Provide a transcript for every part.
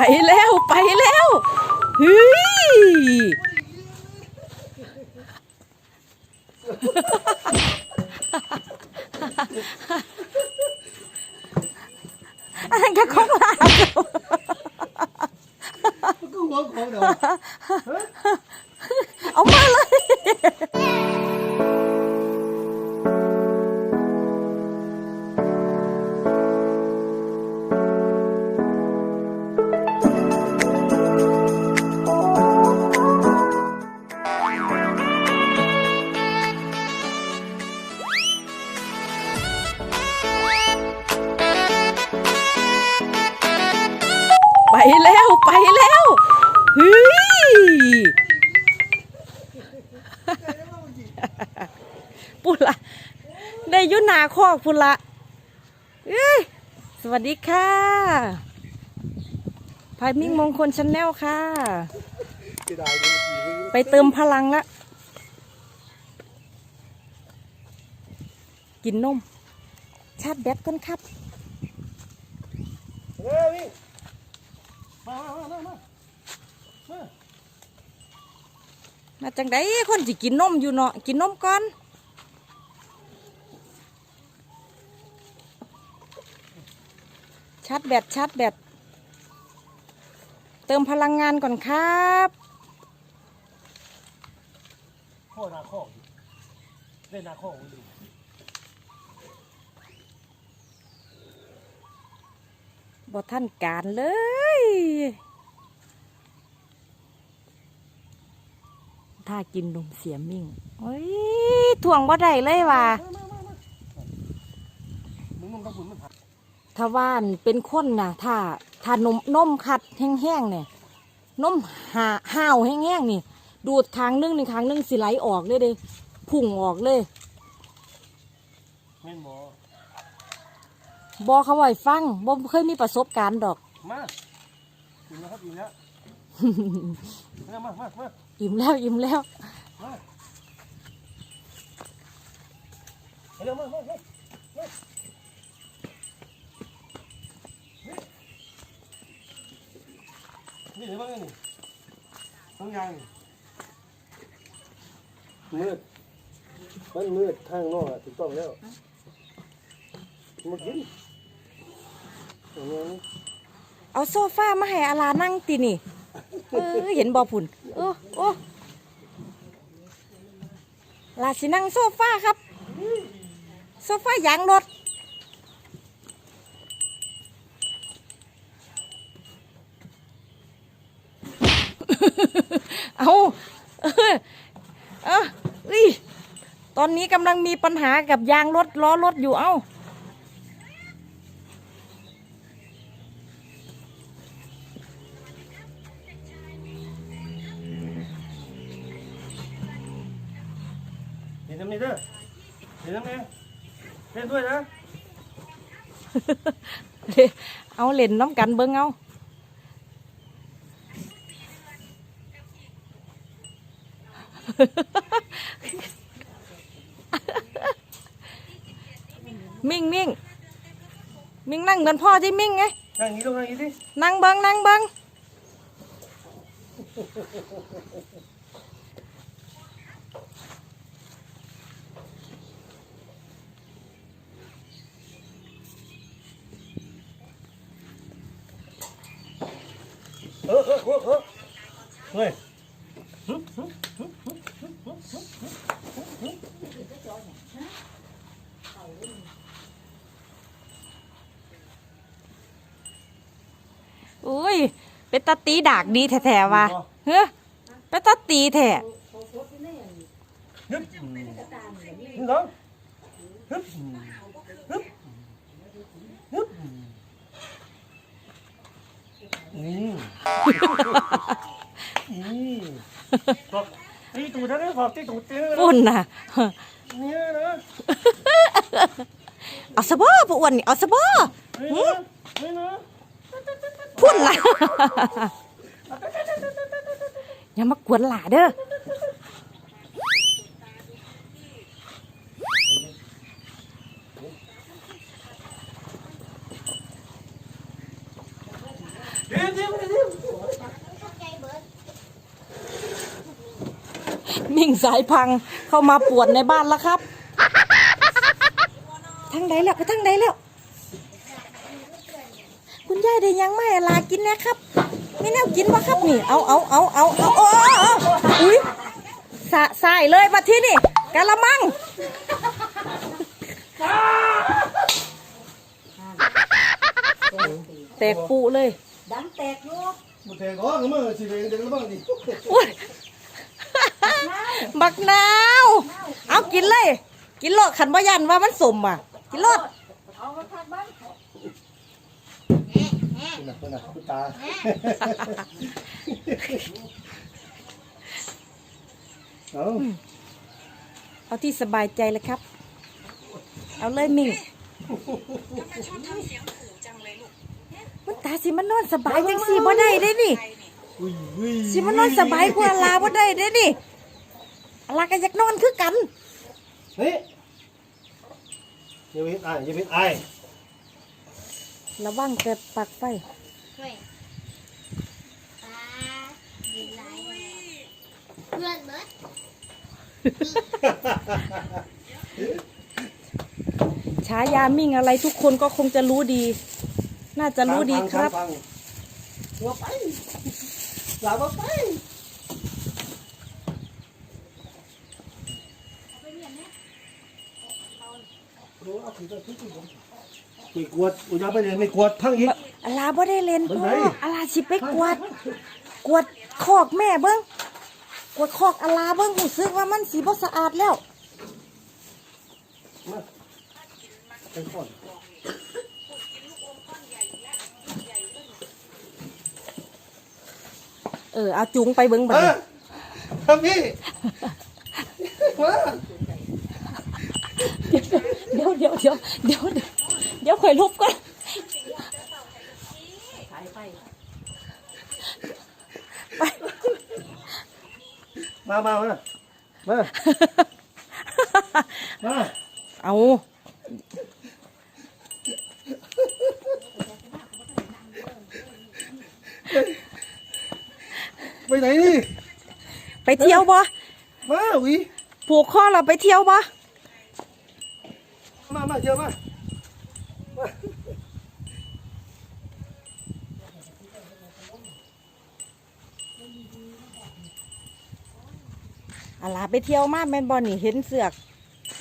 ไปแล้วไปแล้วเฮ้ยอันนั้นก็ของลาบมันก็หัวของเดี๋ยวเอามาเลยุละได้ยุนาคอกปุละเอ้ยสวัสดีค่ะพายมิ่งมงคลชาแนลค่ะ ไปเติมพลังละกินนม ชาร์จแบตก่อนครับเฮ้ยนี่มามามามามามาจังไดคนสิกินนมอยู่เนาะกินนมก่อน ชาร์จแบตชาร์จแบตเติมพลังงานก่อนครับพ่อนาข้อเล่นนาข้อดูบอท่านการเลย ถ้ากินนมเสียมิ่งโอ้ยถ่วงบ่ได้เลยว่ะ มึงมึงต้องฝุ่นมันผัด ถ้าว่านเป็นคนนะถ้าถ้านมนมคัดแห้งๆเนี่ยนมหาห้าวแห้งๆนี่ ดูดทางนึงนี่ทางนึงสิไหลออกเลยเด้พุ่งออกเลยแม่นบ่บอเขาไว้ฟังบอเคยมีประสบการณ์ดอก มาอิ่มแล้วครับอิ่มแล้วมามามาอิ่มแล้วอิ่มแล้วมาเร็วมามามา นี่เห็นบ้างนี่ต้องยังมืด มันมืดทางนอกอะถูกต้องแล้วมากินอย่างนี้เอาโซฟามาให้อาลานั่งตินี่ เออเห็นบอผุนเออโอ้ลาสินั่งโซฟาครับ โซฟายางรถ เอาเออเอออุ้ยตอนนี้กำลังมีปัญหากับยางรถล้อรถอยู่เอ้าเห็นทำนี่เด้อเห็นทำนี่เล่นด้วยนะ เอาเล่นน้ำกันเบิ้งเอา มิ่งมิ่งมิ่งนั่งเหมือนพ่อที่มิ่งไง นั่งอย่างนี้ลูกนั่งอย่างนี้ดินั่งเบิ้งนั่งเบิ้งเออเออเออเออเฮ้ย อุ้ย เป็นตาตีดากดีแท้ๆว่ะเฮ้ยเป็นตาตีแท้ฮึบนี่น้องฮึบฮึบฮึบนี่นี่บอกตีตูดนะเนี่ยบอกตีตูดเตี้ยนะปุ่นน่ะเนี่ยนะเอาสะบอปอ้วนนี่เอาสะบอนี่นะนี่นะ พุ่นล่ะอย่ามากวนหลาเด้อมิ่งสายพังเข้ามาปวดในบ้านแล้วครับ ทั้งใดแล้วไปทั้งใดแล้ว ยายได้ยังไม่ลากินนะครับมีแนวกินปะครับนี่เอาเอาเอาเอาเอาโอ้อุ้ยสะใส่เลยมาที่นี่กะละมังแตกปูเลย ดังแตกอยู่มันแตกก้อนมาสิเป็จะด็ละมังดิบักนาว เอากินเลย กินโลดขันบ่ยันว่ามันสมอะ กินโลด คุณน่ะคุณน่ะคุณตา เอาเอาที่สบายใจเลยครับ เอาเลยมิ่งมันตาสิมันนอนสบายจังสิบ่ได้เด้นี่ อุ้ยอุ้ยสิมันนอนสบายกว่าลาบ่ได้เด้นี่ลาก็อยากนอนคือกัน เฮ้ยอย่าไปเห็นอายอย่าไปเห็นอาย ระวังเกิดปักไฟเฮ้ยปลาดินไหลเพื่อนเบิดฉายามิ่งอะไรทุกคนก็คงจะรู้ดี น่าจะรู้ดีครับ ฟังหัวไปหลับไป ไม่กวดอุจาไปเลยไม่กวดทั้งอีกอาลาบ่ได้เล่นมันพ่อไหนอาลาสิไปกวาดกวาดคอกแม่เบิ้งกวาดคอกอาลาเบิ้งรู้สึกว่ามันสีบ่สะอาดแล้ว มาไปก่อนเออเอาจุงไปเบิ้งเอบัดอนี้ครับพี่มาเดี๋ยวเดี๋ยวเดี๋ยวเดี๋ยวเดี๋ยวเดี๋ยวข่อยลบก่อนไปมามามามามาเอาไปไหนนี่ไปเที่ยวบ่มาวิผูกคอเราไปเที่ยวบ่มามาเดี๋ยวมา อาลาไปเที่ยวมาแม่นบ่นี่เห็นเสือก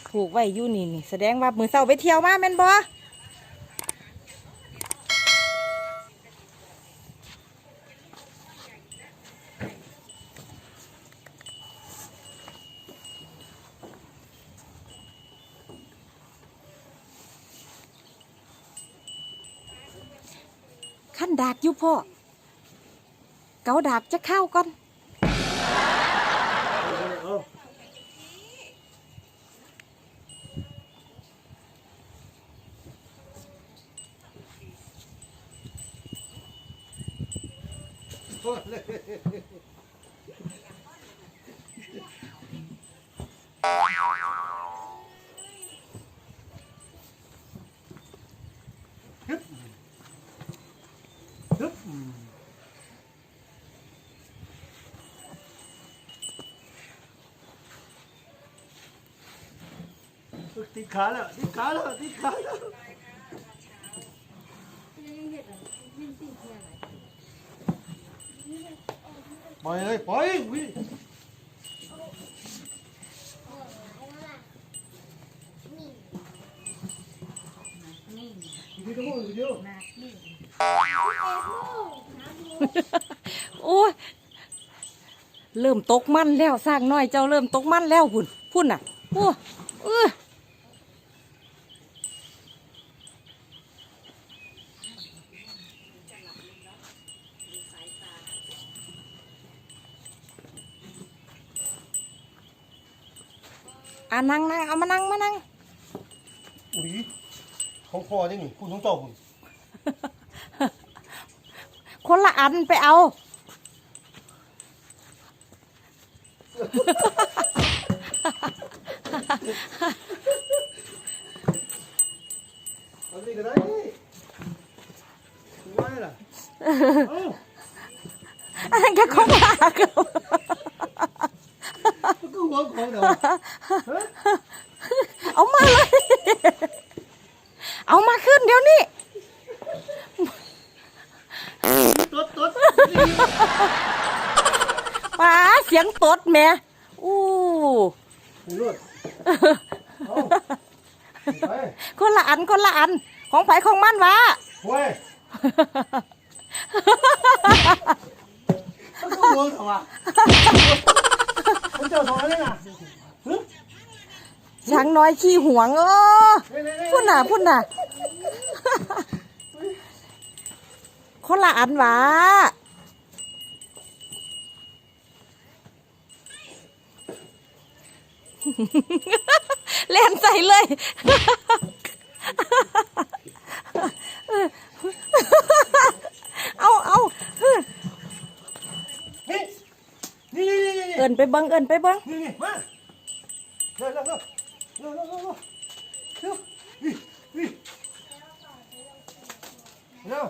ผูกไว้อยู่นี่นี่แสดงว่ามือเศร้าไปเที่ยวมาแม่นบ่ขั้นดากอยู่พ่อเกาดากจะเข้าก่อน ฮึบติดขาแล้วติดขาแล้วติดขาแล้ว ล่อยเลยปล่อยวิวิดีโอวิดีโอโอ้ยเริ่มตกมันแล้วสร้างน้อยเจ้าเริ่มตกมันแล้วพุ่นพุ่นน่ะโอ้เออ อะนั่งนั่งเอามานั่งมานั่งอุ้ยของพ่อนี่นี่คุณของเจ้าคุณคนละอันไปเอา เอานี่ก็ได้นี่ไม่ล่ะเอ้าอันนั้นก็ของลาเขาก็ หวงของเดี๋ยวเอามาเลย เอามาขึ้นเดี๋ยวนี้ตุ๊ดตุ๊ดป้าเสียงตดแหม่อู้เลือดเอาไปคนละอันคนละอัน ของไผของมันวะเว้ยมันก็หวงเขาอะ มันเจ้าสองอะไรน่ะฮึช้างน้อยขี้หวงเออพุ่นน่ะพุ่นน่ะคนละอันหวะเล่นใส่เลย เอาเอา นี่นี่นี่นี่นี่ เอินไปเบิ้งเอินไปเบิ้งนี่นี่มาเร็วเร็วเร็วเร็วเร็วเร็วเร็วเร็วนี่นี่เร็ว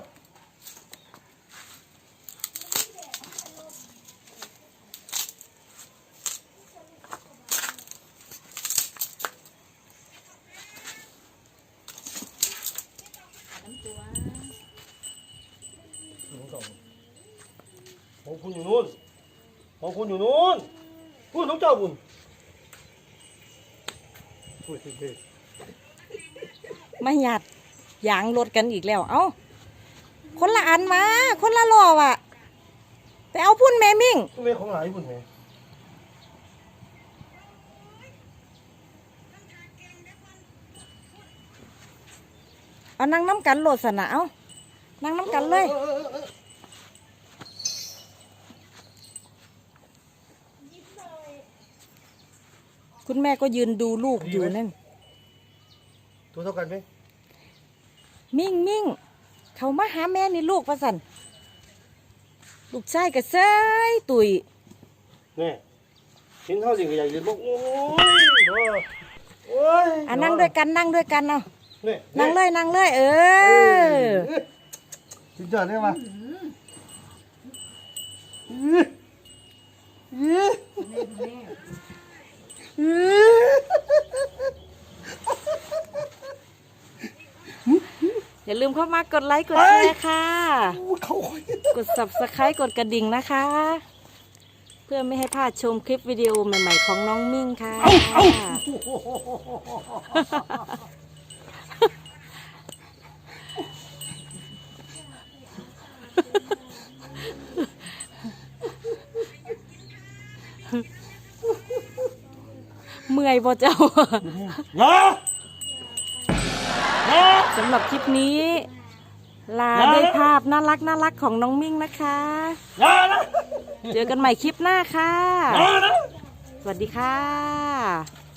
ของคุณอยู่นู้น ของคุณอยู่นู้นพูดน้องเจ้าบุญพูดสิเด็มาหยัดยางรถกันอีกแล้ว เอาคนละอันมา คนละล้อว่ะ ไปเอาพุ่นแม่มิ่งไม่ของหลายบุญไหมเอานั่งน้ำกันโหลดสนะเอานั่งน้ำกันเลย คุณแม่ก็ยืนดูลูกอยู่นั่น ตัวเท่ากันไหมมิ่งมิ่งเขามาหาแม่นี่ลูกประสันลูกชายกับเซยตุยนี่เห็นเท่าสิ่งใหญ่ยืนบอกโอ้ยโอ้ยโอ้ยอะนั่งด้วยกันนั่งด้วยกันเอานี่นั่งเลยนั่งเลยเออถึงจอดได้ปะอือ อย่าลืมเข้ามากดไลค์กดแชร์ค่ะเขาคอยกด subscribe กดกระดิ่งนะคะ เพื่อไม่ให้พลาดชมคลิปวิดีโอใหม่ๆของน้องมิ่งค่ะ เมื่อยบ่เจ้างา สำหรับคลิปนี้ ลาด้วยภาพน่ารักน่ารักของน้องมิ่งนะคะงานะเจอกันใหม่คลิปหน้าค่ะงานะสวัสดีค่ะ